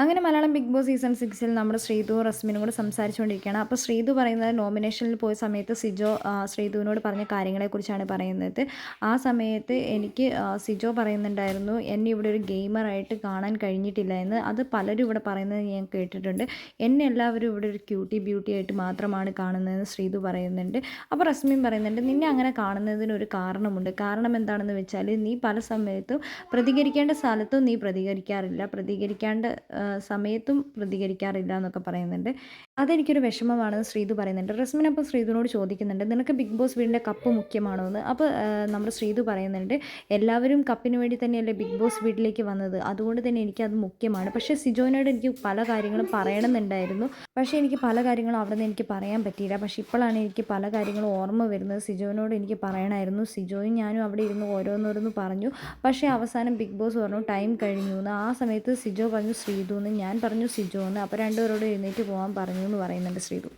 അങ്ങനെ Malayalam big boss season സിക്സിൽ നമ്മുടെ ശ്രീതു റസ്മിനും കൂടെ സംസാരിച്ചുകൊണ്ടിരിക്കുകയാണ്. അപ്പോൾ ശ്രീതു പറയുന്നത് നോമിനേഷനിൽ പോയ സമയത്ത് സിജോ ശ്രീതുവിനോട് പറഞ്ഞ കാര്യങ്ങളെക്കുറിച്ചാണ് പറയുന്നത്. ആ സമയത്ത് എനിക്ക് സിജോ പറയുന്നുണ്ടായിരുന്നു എന്നെ ഇവിടെ ഒരു ഗെയിമറായിട്ട് കാണാൻ കഴിഞ്ഞിട്ടില്ല എന്ന്. അത് പലരും ഇവിടെ പറയുന്നത് ഞാൻ കേട്ടിട്ടുണ്ട്. എന്നെ എല്ലാവരും ഇവിടെ ഒരു ക്യൂട്ടി ബ്യൂട്ടി ആയിട്ട് മാത്രമാണ് കാണുന്നതെന്ന് ശ്രീതു പറയുന്നുണ്ട്. അപ്പോൾ റസ്മിൻ പറയുന്നുണ്ട് നിന്നെ അങ്ങനെ കാണുന്നതിന് ഒരു കാരണമുണ്ട്. കാരണം എന്താണെന്ന് വെച്ചാൽ നീ പല സമയത്തും പ്രതികരിക്കേണ്ട സ്ഥലത്തും നീ പ്രതികരിക്കാറില്ല. പ്രതികരിക്കേണ്ട സമയത്തും പ്രതികരിക്കാറില്ല എന്നൊക്കെ പറയുന്നുണ്ട്. അതെനിക്കൊരു വിഷമമാണെന്ന് ശ്രീതു പറയുന്നുണ്ട്. റസ്മിൻ അപ്പോൾ ശ്രീതുവിനോട് ചോദിക്കുന്നുണ്ട് നിനക്ക് ബിഗ് ബോസ് വീടിന്റെ കപ്പ് മുഖ്യമാണോ എന്ന്? അപ്പോൾ നമ്മുടെ ശ്രീതു പറയുന്നുണ്ട് എല്ലാവരും കപ്പിന് വേണ്ടി തന്നെയല്ലേ ബിഗ് ബോസ് വീട്ടിലേക്ക് വന്നത്? അതുകൊണ്ട് തന്നെ എനിക്കത് മുഖ്യമാണ്. പക്ഷേ സിജോനോട് എനിക്ക് പല കാര്യങ്ങളും പറയണമെന്നുണ്ടായിരുന്നു. പക്ഷേ എനിക്ക് പല കാര്യങ്ങളും അവിടെ നിന്ന് എനിക്ക് പറയാൻ പറ്റിയില്ല. പക്ഷേ ഇപ്പോഴാണ് എനിക്ക് പല കാര്യങ്ങളും ഓർമ്മ വരുന്നത്. സിജോനോട് എനിക്ക് പറയണമായിരുന്നു. സിജോയും ഞാനും അവിടെ ഇരുന്ന് ഓരോന്നോരോന്ന് പറഞ്ഞു. പക്ഷേ അവസാനം ബിഗ് ബോസ് പറഞ്ഞു ടൈം കഴിഞ്ഞു എന്ന്. ആ സമയത്ത് സിജോ പറഞ്ഞു ശ്രീതു എന്ന് ഞാൻ പറഞ്ഞു സിജു എന്ന് അപ്പോൾ രണ്ടുപേരോട് എഴുന്നേറ്റ് പോകാൻ പറഞ്ഞു എന്ന് പറയുന്നുണ്ട് ശ്രീതു.